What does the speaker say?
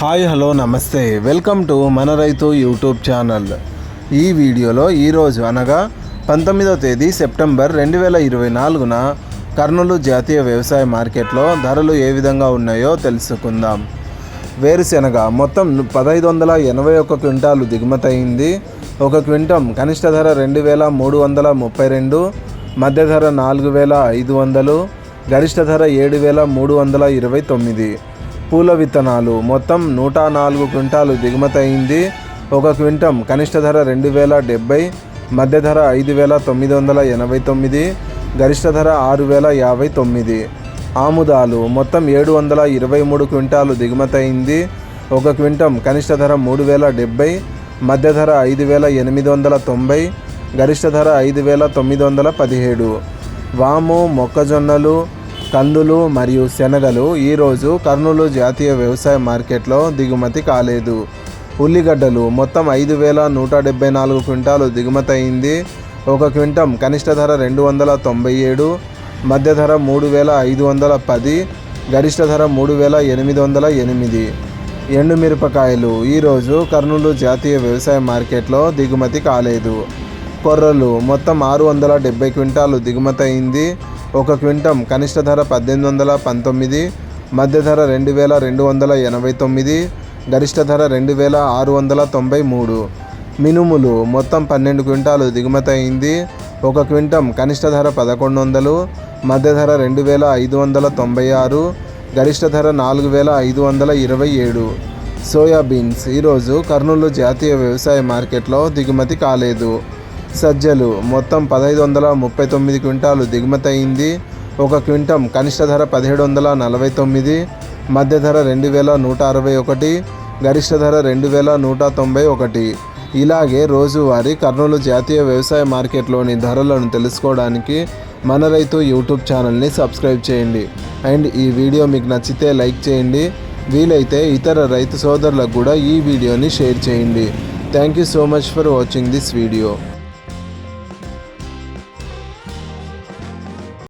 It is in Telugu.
హాయ్ హలో నమస్తే. వెల్కమ్ టు మన రైతు యూట్యూబ్ ఛానల్. ఈ వీడియోలో ఈరోజు అనగా పంతొమ్మిదవ తేదీ సెప్టెంబర్ రెండు వేల ఇరవై నాలుగున కర్నూలు జాతీయ వ్యవసాయ మార్కెట్లో ధరలు ఏ విధంగా ఉన్నాయో తెలుసుకుందాం. వేరుశెనగ మొత్తం పదహైదు వందల ఎనభై ఒక్క క్వింటాలు దిగుమతయింది. ఒక క్వింటం కనిష్ట ధర రెండు వేల మూడు వందల ముప్పై రెండు మధ్య ధర నాలుగు వేల ఐదు వందలు గరిష్ట ధర ఏడు వేల మూడు వందల ఇరవై తొమ్మిది. పూల విత్తనాలు. మొత్తం నూట నాలుగు క్వింటాలు దిగుమతి అయింది ఒక క్వింటం కనిష్ట ధర రెండు వేల డెబ్బై మధ్య ధర ఐదు వేల తొమ్మిది వందల ఎనభై తొమ్మిది గరిష్ట ధర ఆరు వేల యాభై తొమ్మిది. ఆముదాలు మొత్తం ఏడు వందల ఇరవై మూడు క్వింటాలు దిగుమతి అయింది ఒక క్వింటం కనిష్ట ధర మూడు వేల డెబ్బై మధ్య ధర ఐదు వేల ఎనిమిది వందల తొంభై గరిష్ట ధర ఐదు వేల తొమ్మిది వందల పదిహేడు. వాము మొక్కజొన్నలు కందులు మరియు శనగలు ఈరోజు కర్నూలు జాతీయ వ్యవసాయ మార్కెట్లో దిగుమతి కాలేదు. ఉల్లిగడ్డలు మొత్తం ఐదు వేల నూట డెబ్బై నాలుగు క్వింటాలు దిగుమతి అయింది. ఒక క్వింటం కనిష్ట ధర రెండు వందల తొంభై ఏడు మధ్య ధర మూడు వేల ఐదు వందల పది గరిష్ట ధర మూడు వేల ఎనిమిది వందల ఎనిమిది. ఎండుమిరపకాయలు ఈరోజు కర్నూలు జాతీయ వ్యవసాయ మార్కెట్లో దిగుమతి కాలేదు. కొర్రలు మొత్తం ఆరు వందల డెబ్బై క్వింటాలు దిగుమతి అయింది. ఒక క్వింటం కనిష్ట ధర పద్దెనిమిది వందల పంతొమ్మిది మధ్య ధర రెండు వేల రెండు వందల ఎనభై తొమ్మిది గరిష్ట ధర రెండు వేల ఆరు వందల తొంభై మూడు. మినుములు మొత్తం పన్నెండు క్వింటాలు దిగుమతి అయింది. ఒక క్వింటం కనిష్ట ధర పదకొండు వందలు మధ్య ధర రెండు వేల ఐదు వందల తొంభై ఆరు గరిష్ట ధర నాలుగు వేల ఐదు వందల ఇరవై ఏడు. సోయాబీన్స్ ఈరోజు కర్నూలు జాతీయ వ్యవసాయ మార్కెట్లో దిగుమతి కాలేదు. సజ్జలు. మొత్తం పదహైదు వందల ముప్పై తొమ్మిది క్వింటాలు దిగుమతి అయింది ఒక క్వింటం కనిష్ట ధర పదిహేడు వందల నలభై తొమ్మిది మధ్య ధర రెండు వేల నూట అరవై ఒకటి గరిష్ట ధర రెండు వేల నూట తొంభై ఒకటి. ఇలాగే రోజువారీ కర్నూలు జాతీయ వ్యవసాయ మార్కెట్లోని ధరలను తెలుసుకోవడానికి మన రైతు యూట్యూబ్ ఛానల్ని సబ్స్క్రైబ్ చేయండి. అండ్ ఈ వీడియో మీకు నచ్చితే లైక్ చేయండి. వీలైతే ఇతర రైతు సోదరులకు కూడా ఈ వీడియోని షేర్ చేయండి. Thank you so much for watching this video.